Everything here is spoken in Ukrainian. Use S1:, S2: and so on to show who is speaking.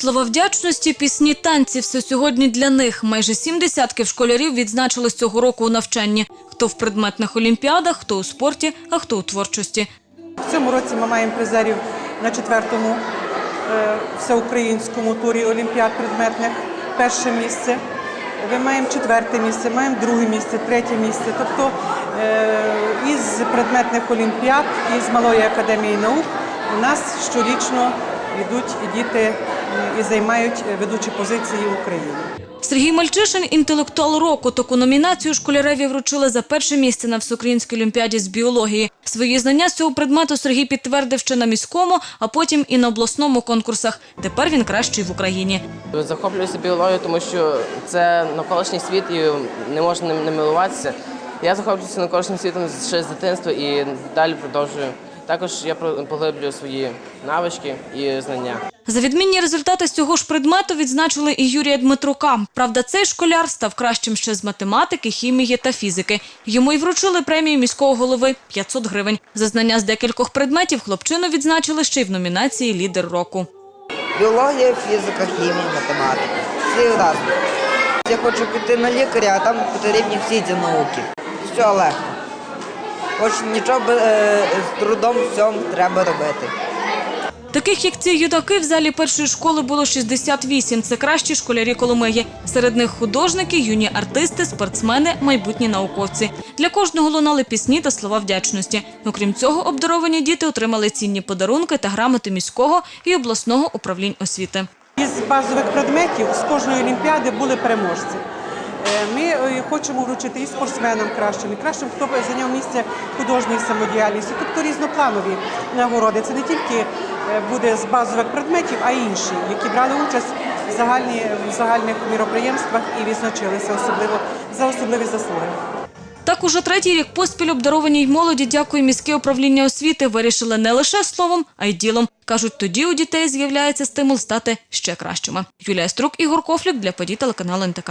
S1: Слова вдячності, пісні, танці – все сьогодні для них. Майже сім десятків школярів відзначили цього року у навчанні. Хто в предметних олімпіадах, хто у спорті, а хто у творчості.
S2: В цьому році ми маємо призерів на четвертому е, всеукраїнському турі олімпіад предметних. Перше місце. Ми маємо четверте місце, маємо друге місце, третє місце. Тобто е, із предметних олімпіад, із Малої академії наук у нас щорічно йдуть діти і займають ведучі позиції в Україні.
S1: Сергій Мальчишин – інтелектуал року. Таку номінацію школяреві вручили за перше місце на всеукраїнській олімпіаді з біології. Свої знання з цього предмету Сергій підтвердив ще на міському, а потім і на обласному конкурсах. Тепер він кращий в Україні.
S3: Захоплююся біологією, тому що це навколишній світ і не можна ним не милуватися. Я захоплююся навколишнім світом ще з дитинства і далі продовжую. Також я про- поглиблюю свої навички і знання.
S1: За відмінні результати з цього ж предмету відзначили і Юрія Дмитрука. Правда, цей школяр став кращим ще з математики, хімії та фізики. Йому й вручили премію міського голови 500 гривень. За знання з декількох предметів хлопчину відзначили ще й в номінації Лідер року.
S4: Біологія, фізика, хімія, математика. Всі разом. Я хочу піти на лікаря, а там потрібні всі ці науки. Все легко. Хоч нічого е, з трудом всьому треба робити.
S1: Таких, як ці юнаки, в залі першої школи було 68. Це кращі школярі Коломиї. Серед них художники, юні артисти, спортсмени, майбутні науковці. Для кожного лунали пісні та слова вдячності. Окрім цього, обдаровані діти отримали цінні подарунки та грамоти міського і обласного управлінь освіти.
S2: Із базових предметів з кожної олімпіади були переможці. Е, Ми е, хочемо вручити і спортсменам кращим, і кращим, хто зайняв місце художньої самодіяльності, тобто різнопланові нагороди. Це не тільки буде з базових предметів, а інші, які брали участь в, загальні, в загальних міроприємствах і відзначилися особливо за особливі заслуги.
S1: Так уже третій рік поспіль обдарованій молоді, дякую міське управління освіти, вирішили не лише словом, а й ділом. Кажуть, тоді у дітей з'являється стимул стати ще кращими. Юлія Струк, Ігор Кофлік для подій телеканалу НТК.